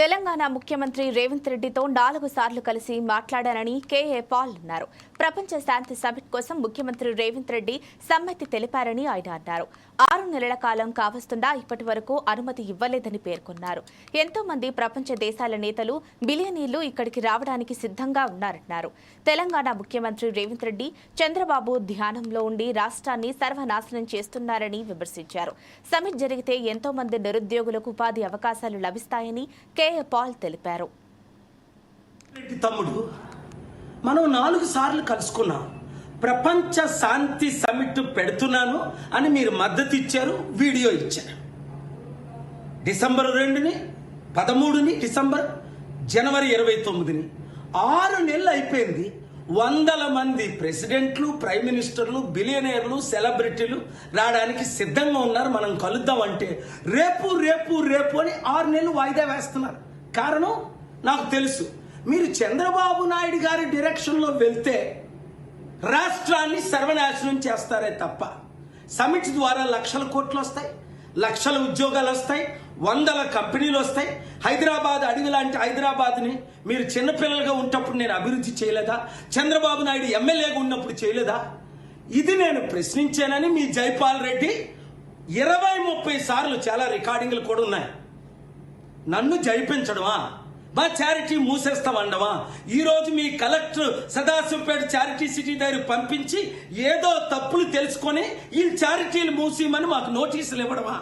తెలంగాణ ముఖ్యమంత్రి రేవంత్ రెడ్డితో నాలుగు సార్లు కలిసి మాట్లాడానని కేఏ పాల్ అన్నారు. ప్రపంచ శాంతి సమిట్ కోసం ముఖ్యమంత్రి రేవంత్ రెడ్డి సమ్మతి తెలిపారని ఆయన అన్నారు. ఆరు నెలల కాలం కావస్తుందా ఇప్పటి వరకు అనుమతి ఇవ్వలేదని పేర్కొన్నారు. ఎంతో మంది ప్రపంచ దేశాల నేతలు బిలియనీర్లు ఇక్కడికి రావడానికి సిద్ధంగా ఉన్నారన్నారు. తెలంగాణ ముఖ్యమంత్రి రేవంత్ రెడ్డి చంద్రబాబు ధ్యానంలో ఉండి రాష్ట్రాన్ని సర్వనాశనం చేస్తున్నారని విమర్శించారు. సమిట్ జరిగితే ఎంతో మంది నిరుద్యోగులకు ఉపాధి అవకాశాలు లభిస్తాయని కేఏ పాల్ తెలిపారు. తమ్ముడు మనం నాలుగు సార్లు కలుసుకున్నాం. ప్రపంచ శాంతి సమిట్ పెడుతున్నాను అని మీరు మద్దతు ఇచ్చారు వీడియో ఇచ్చారు. డిసెంబర్ రెండుని పదమూడుని డిసెంబర్ జనవరి ఇరవై తొమ్మిదిని. ఆరు నెలలు అయిపోయింది. వందల మంది ప్రెసిడెంట్లు ప్రైమ్ మినిస్టర్లు బిలియనీర్లు సెలబ్రిటీలు రావడానికి సిద్ధంగా ఉన్నారు. మనం కలుద్దాం అంటే రేపు రేపు రేపు అని ఆరు నెలలు వాయిదా వేస్తున్నారు. కారణం నాకు తెలుసు. మీరు చంద్రబాబు నాయుడు గారి డైరెక్షన్లో వెళ్తే రాష్ట్రాన్ని సర్వనాశనం చేస్తారే తప్ప సమిట్ ద్వారా లక్షల కోట్లు వస్తాయి లక్షల ఉద్యోగాలు వస్తాయి వందల కంపెనీలు వస్తాయి. హైదరాబాద్ అడవి లాంటి హైదరాబాద్ని మీరు చిన్నపిల్లలుగా ఉన్నప్పుడు నేను అభివృద్ధి చేయలేదా? చంద్రబాబు నాయుడు ఎమ్మెల్యేగా ఉన్నప్పుడు చేయలేదా? ఇది నేను ప్రశ్నించానని మీ జైపాల్ రెడ్డి ఇరవై ముప్పై సార్లు చాలా రికార్డింగ్లు కూడా ఉన్నాయి. నన్ను జయిపించడమా మా చారిటీ మూసేస్తామండమా? ఈరోజు మీ కలెక్టర్ సదాశివపేట చారిటీ సిటీ దగ్గర పంపించి ఏదో తప్పులు తెలుసుకొని ఈ చారిటీలు మూసేయమని మాకు నోటీసులు ఇవ్వడమా?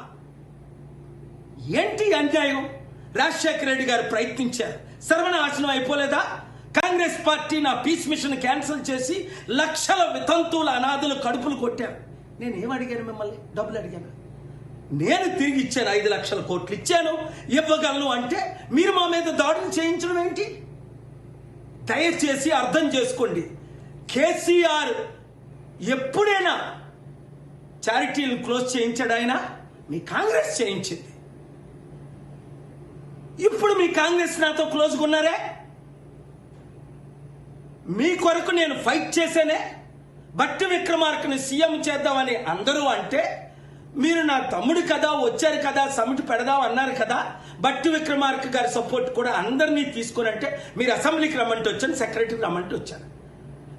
ఏంటి అన్యాయం? రాజశేఖర రెడ్డి గారు ప్రయత్నించారు. సర్వనాశనం అయిపోలేదా? కాంగ్రెస్ పార్టీ నా పీస్ మిషన్ క్యాన్సిల్ చేసి లక్షల వితంతువుల అనాథులు కడుపులు కొట్టారు. నేను ఏం అడిగాను మిమ్మల్ని? డబ్బులు అడిగాను. నేను తిరిగి ఇచ్చాను ఐదు లక్షల కోట్లు ఇచ్చాను ఇవ్వగలను అంటే మీరు మా మీద దాడులు చేయించడం ఏంటి? దయచేసి అర్థం చేసుకోండి. కేసీఆర్ ఎప్పుడైనా చారిటీలను క్లోజ్ చేయించాడు ఆయన? మీ కాంగ్రెస్ చేయించింది. ఇప్పుడు మీ కాంగ్రెస్ నాతో క్లోజ్గా ఉన్నారే? మీ కొరకు నేను ఫైట్ చేశానే బట్టి విక్రమార్కని సీఎం చేద్దామని అందరూ అంటే మీరు నా తమ్ముడు కదా వచ్చారు కదా సమిట్ పెడదాం అన్నారు కదా బట్టి విక్రమార్క గారి సపోర్ట్ కూడా అందరినీ తీసుకుని అంటే మీరు అసెంబ్లీకి రమ్మంటే వచ్చాను సెక్రటరీకి రమ్మంటే వచ్చాను.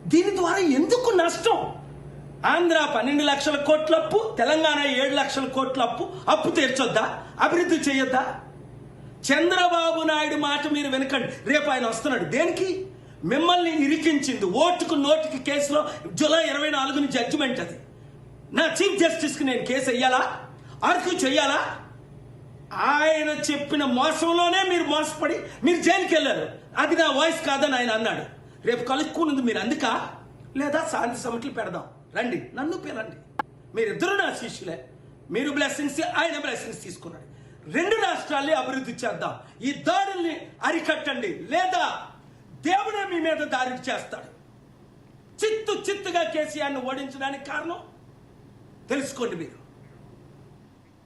దీని ద్వారా ఎందుకు నష్టం? ఆంధ్ర పన్నెండు లక్షల కోట్ల అప్పు తెలంగాణ ఏడు లక్షల కోట్ల అప్పు అప్పు తీర్చొద్దా? అభివృద్ధి చేయొద్దా? చంద్రబాబు నాయుడు మాట మీరు వెనకండి. రేపు ఆయన వస్తున్నాడు. దేనికి? మిమ్మల్ని ఇరికించింది ఓటుకు నోటుకి కేసులో జూలై ఇరవై నాలుగుని జడ్జిమెంట్ అది. నా చీఫ్ జస్టిస్కి నేను కేసు వెయ్యాలా అరకు చెయ్యాలా ఆయన చెప్పిన మోసంలోనే మీరు మోసపడి మీరు జైలుకి వెళ్ళారు అది నా వాయిస్ కాదని ఆయన అన్నాడు. రేపు కలుక్కున్నది మీరు అందుక? లేదా శాంతి సమిట్లు పెడదాం. రండి నన్ను పిలండి మీరిద్దరు నా శిష్యులే. మీరు బ్లెస్సింగ్స్ ఆయన బ్లెస్సింగ్స్ తీసుకున్నాడు. రెండు రాష్ట్రాల్ని అభివృద్ధి చేద్దాం. ఈ దాడుల్ని అరికట్టండి. లేదా దేవుడే మీ మీద దాడి చేస్తాడు. చిత్తు చిత్తుగా కేసీఆర్ని ఓడించడానికి కారణం తెలుసుకోండి మీరు.